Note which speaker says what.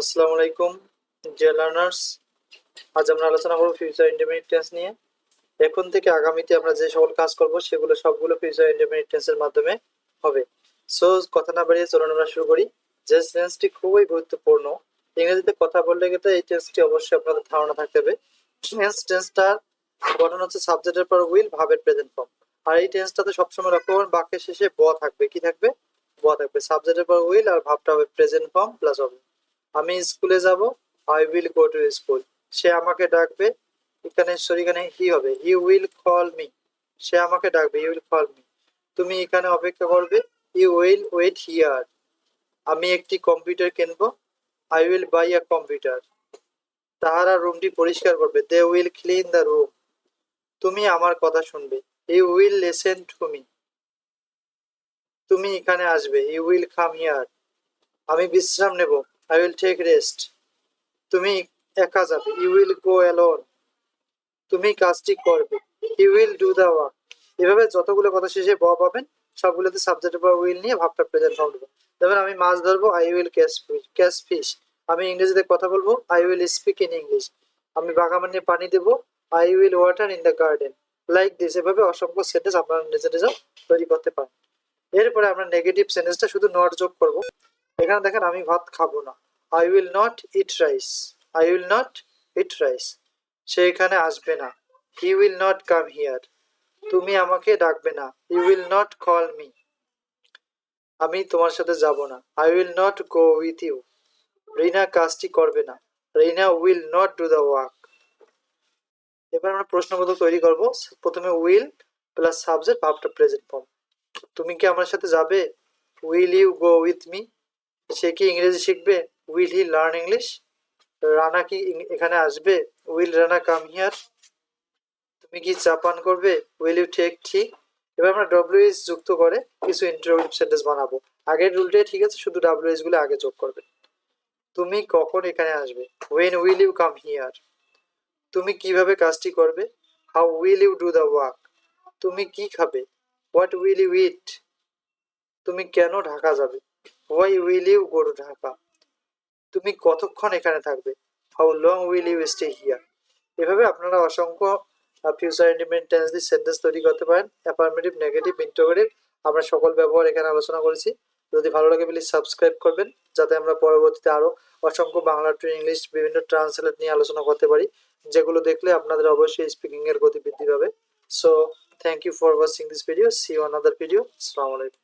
Speaker 1: আসসালামু আলাইকুম J learners আজ আমরা আলোচনা করব ফিউচার ইন্ডিপেন্ডেন্ট টেন্স নিয়ে। এখন থেকে আগামীতে আমরা যে সকল কাজ করব, সেগুলো সবগুলো ফিউচার ইন্ডিপেন্ডেন্ট টেন্সের মাধ্যমে হবে। সো কথা না বাড়িয়ে চলুন আমরা শুরু করি। যে টেন্সটি খুবই গুরুত্বপূর্ণ, ইংরেজিতে কথা বললে গেলে এই টেন্সটি অবশ্যই আপনাদের ধারণা থাকতে হবে। টেন্স টেন্সটার গঠন হচ্ছে সাবজেক্টের পর উইল ভাবের প্রেজেন্ট ফর্ম আর এই টেন্সটাতে সবসময় লক্ষ্য করবেন বাক্যের শেষে ব থাকবে। কি থাকবে? ব থাকবে। সাবজেক্টের পর উইল আর ভাবটা হবে প্রেজেন্ট ফর্ম প্লাস হবে। আমি স্কুলে যাব I will go to school সে আমাকে ডাকবে, এখানে সরি এখানে হি হবে। হি উইল কল মি সে আমাকে ডাকবে হি উইল কল মি তুমি এখানে অপেক্ষা করবে ইউ উইল ওয়েট হিয়ার আমি একটি কম্পিউটার কিনবো I will buy a computer তাহারা রুমটি পরিষ্কার করবে। They will clean the room তুমি আমার কথা শুনবে। You will listen to me তুমি এখানে আসবে। ইউ উইল কাম হিয়ার আমি বিশ্রাম নেব। আই উইল টেক রেস্ট তুমি একা যাবে। ইউ উইল গো অ্যালোন তুমি কাজটি করবে। You will do the work এভাবে যতগুলো কথা শেষে ব পাবেন, সবগুলোতে সাবজেক্টের পর উইল নিয়ে ভাবটা প্রেজেন্ট ফর্ম দেবো যেমন আমি মাছ ধরবো I will catch fish catch fish আমি ইংরেজিতে কথা বলব I will speak in English আমি বাগানে পানি দেবো I will water in the garden like this এভাবে অসংখ্য সেন্টেন্স আপনারা নিজে নিজে তৈরি করতে পারেন। এরপরে আমরা নেগেটিভ সেন্টেন্সটা শুধু নট যোগ করব। এখানে দেখেন আমি ভাত খাব না। I will not eat rice I will not eat rice সে এখানে আসবে না। He will not come here তুমি আমাকে ডাকবে না। You will not call me আমি তোমার সাথে যাব না। I will not go with you Rina কাজটি করবে না। Rina will not do the work এবার আমরা প্রশ্নবোধক তৈরি করব। প্রথমে উইল প্লাস সাবজেক্ট ভাবটা প্রেজেন্ট ফর্ম তুমি কি আমার সাথে যাবে? Will you go with me সে কি ইংরেজি শিখবে? Will he learn English Rana কি এখানে আসবে? উইল রানা কাম হিয়ার তুমি কি চা পান করবে? উইল ইউ টেক টি এবার আমরা ডব্লিউ এস যুক্ত করে কিছু ইন্টারভিউ সেন্টেন্স বানাবো। আগের রুলটাই ঠিক আছে, শুধু ডাব্লিউ এসগুলো আগে যোগ করবে। তুমি কখন এখানে আসবে? When will you come here তুমি কীভাবে কাজটি করবে? How will you do the work তুমি কি খাবে? হোয়াট উইল ইউ ইট তুমি কেন ঢাকা যাবে? Why will you go to Dhaka তুমি কতক্ষণ এখানে থাকবে? How long will you stay here এভাবে আপনারা অসংখ্য ফিউচার ইন্ডিপেন্ডেন্ট টেন্স দিয়ে সেন্টেন্স তৈরি করতে পারেন। অ্যাফার্মেটিভ নেগেটিভ ইন্টোগেটিভ আমরা সকল ব্যবহার এখানে আলোচনা করেছি। যদি ভালো লাগে প্লিজ সাবস্ক্রাইব করবেন, যাতে আমরা পরবর্তীতে আরও অসংখ্য বাংলা টু ইংলিশ বিভিন্ন ট্রান্সলেট নিয়ে আলোচনা করতে পারি। যেগুলো দেখলে আপনাদের অবশ্যই স্পিকিংয়ের গতি বৃদ্ধি পাবে। So thank you for watching this video see another video আসসালামু আলাইকুম